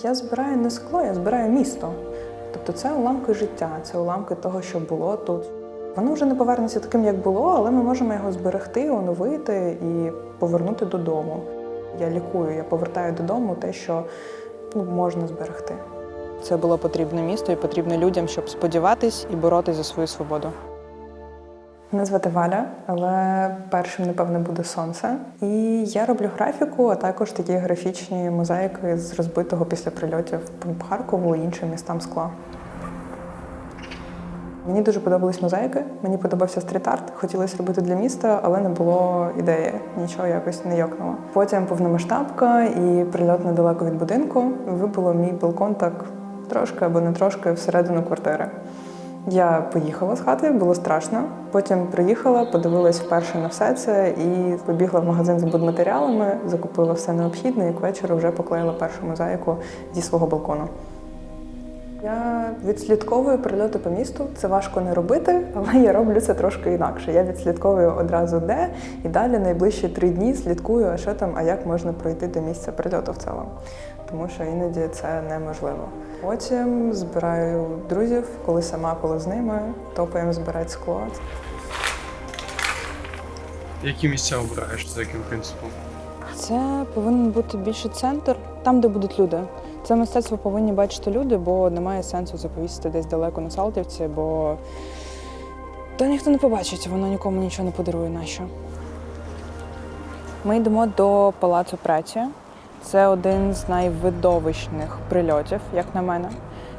Я збираю не скло, я збираю місто. Тобто це уламки життя, це уламки того, що було тут. Воно вже не повернеться таким, як було, але ми можемо його зберегти, оновити і повернути додому. Я лікую, я повертаю додому те, що ну, можна зберегти. Це було потрібне місто і потрібно людям, щоб сподіватись і боротись за свою свободу. Мене звати Валя, але першим, напевно, буде сонце. І я роблю графіку, а також такі графічні мозаїки з розбитого після прильотів по Харкову і іншим містам скла. Мені дуже подобались мозаїки, мені подобався стріт-арт. Хотілося робити для міста, але не було ідеї, нічого якось не йокнуло. Потім повномасштабка і прильот недалеко від будинку вибило мій балкон так трошки або не трошки всередину квартири. Я поїхала з хати, було страшно. Потім приїхала, подивилась вперше на все це і побігла в магазин з будматеріалами, закупила все необхідне і к вечору вже поклеїла першу мозаїку зі свого балкону. Я відслідковую прильоти по місту. Це важко не робити, але я роблю це трошки інакше. Я відслідковую одразу де і далі найближчі три дні слідкую, а що там, а як можна пройти до місця прильоту в цілому. Тому що іноді це неможливо. Потім збираю друзів, коли сама, коли з ними, топаємо збирати скло. Які місця обираєш за яким принципом? Це повинен бути більше центр, там, де будуть люди. Це мистецтво повинні бачити люди, бо немає сенсу заповісити десь далеко на Салтівці, бо то ніхто не побачить, воно нікому нічого не подарує нащо. Ми йдемо до палацу праці. Це один з найвидовищних прильотів, як на мене,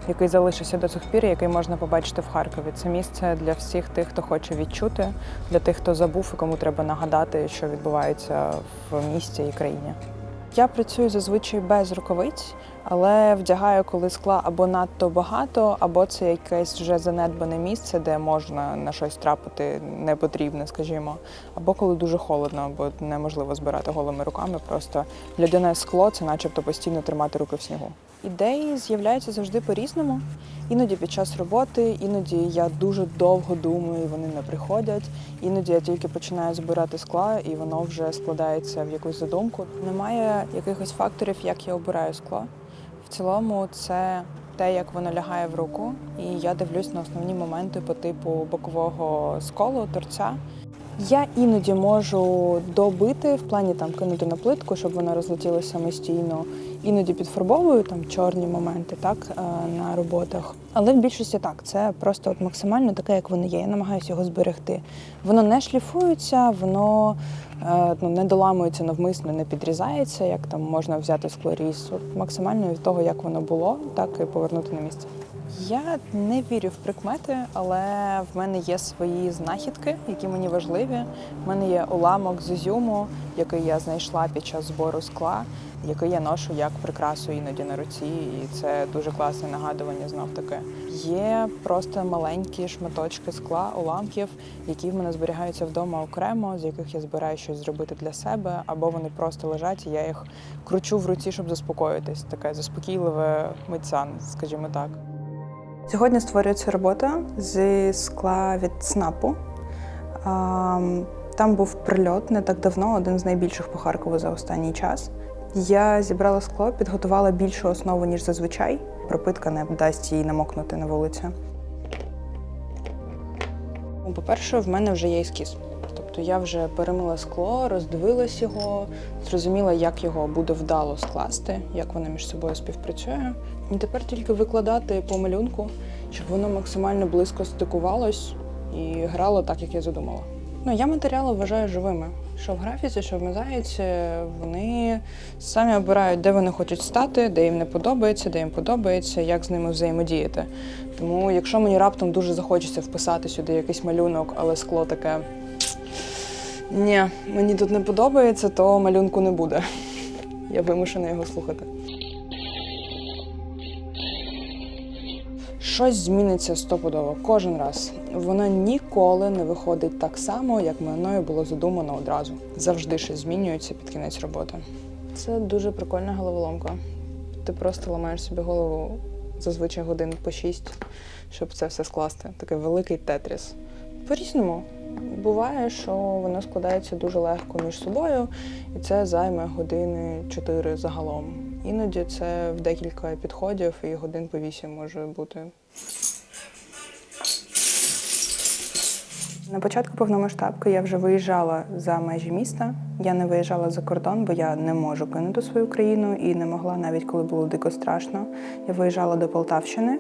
який залишився до цих пір, який можна побачити в Харкові. Це місце для всіх тих, хто хоче відчути, для тих, хто забув і кому треба нагадати, що відбувається в місті і країні. Я працюю зазвичай без рукавиць, але вдягаю, коли скла або надто багато, або це якесь вже занедбане місце, де можна на щось трапити непотрібне, скажімо, або коли дуже холодно, або неможливо збирати голими руками. Просто людина скло це, начебто, постійно тримати руки в снігу. Ідеї з'являються завжди по-різному. Іноді під час роботи, іноді я дуже довго думаю, і вони не приходять. Іноді я тільки починаю збирати скла, і воно вже складається в якусь задумку. Немає якихось факторів, як я обираю скло. Цілому, це те, як воно лягає в руку, і я дивлюсь на основні моменти по типу бокового сколу, торця. Я іноді можу добити в плані там кинути на плитку, щоб вона розлетілася самостійно. Іноді підфарбовую там чорні моменти, так е, на роботах. Але в більшості так, це просто от максимально таке, як воно є. Я намагаюся його зберегти. Воно не шліфується, воно е, ну, не доламується навмисно, не підрізається, як там можна взяти склоріз. От максимально від того, як воно було, так і повернути на місце. Я не вірю в прикмети, але в мене є свої знахідки, які мені важливі. У мене є уламок з ізюму, який я знайшла під час збору скла, який я ношу як прикрасу іноді на руці, і це дуже класне нагадування знов таки. Є просто маленькі шматочки скла, уламків, які в мене зберігаються вдома окремо, з яких я збираю щось зробити для себе, або вони просто лежать, і я їх кручу в руці, щоб заспокоїтись. Таке заспокійливе митця, скажімо так. Сьогодні створюється робота зі скла від СНАПу. Там був прильот не так давно, один з найбільших по Харкову за останній час. Я зібрала скло, підготувала більшу основу, ніж зазвичай. Пропитка не дасть їй намокнути на вулиці. По-перше, в мене вже є ескіз. Тобто я вже перемила скло, роздивилась його, зрозуміла, як його буде вдало скласти, як воно між собою співпрацює. І тепер тільки викладати по малюнку, щоб воно максимально близько стикувалось і грало так, як я задумала. Ну, я матеріали вважаю живими. Що в графіці, що в мозаїці, вони самі обирають, де вони хочуть стати, де їм не подобається, де їм подобається, як з ними взаємодіяти. Тому, якщо мені раптом дуже захочеться вписати сюди якийсь малюнок, але скло таке. Ні, мені тут не подобається, то малюнку не буде. Я вимушена його слухати. Щось зміниться стопудово кожен раз. Воно ніколи не виходить так само, як мною було задумано одразу. Завжди щось змінюється під кінець роботи. Це дуже прикольна головоломка. Ти просто ламаєш собі голову зазвичай годин по шість, щоб це все скласти. Такий великий тетріс. По-різному. Буває, що воно складається дуже легко між собою, і це займе години 4 загалом. Іноді це в декілька підходів і годин по вісім може бути. На початку повномасштабки я вже виїжджала за межі міста. Я не виїжджала за кордон, бо я не можу кинути свою країну і не могла навіть коли було дико страшно. Я виїжджала до Полтавщини,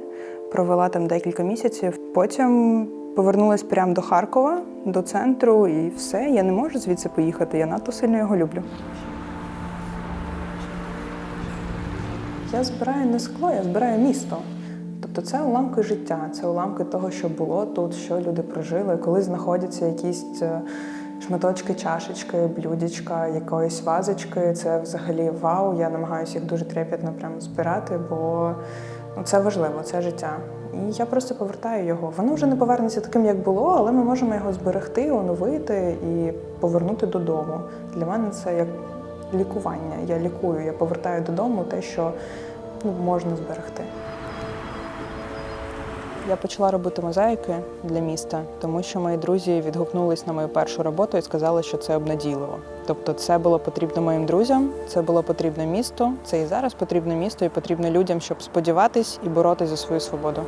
провела там декілька місяців. Потім повернулася прямо до Харкова, до центру, і все. Я не можу звідси поїхати. Я надто сильно його люблю. Я збираю не скло, я збираю місто. Тобто це уламки життя, це уламки того, що було тут, що люди прожили, коли знаходяться якісь е, шматочки, чашечки, блюдечка, якоїсь вазочки. Це взагалі вау. Я намагаюся їх дуже трепетно прям збирати, бо це важливо, це життя. І я просто повертаю його. Воно вже не повернеться таким, як було, але ми можемо його зберегти, оновити і повернути додому. Для мене це як лікування. Я лікую, я повертаю додому те, що ну, можна зберегти. Я почала робити мозаїки для міста, тому що мої друзі відгукнулись на мою першу роботу і сказали, що це обнадійливо. Тобто, це було потрібно моїм друзям, це було потрібно місту, це і зараз потрібно місту, і потрібно людям, щоб сподіватись і боротися за свою свободу.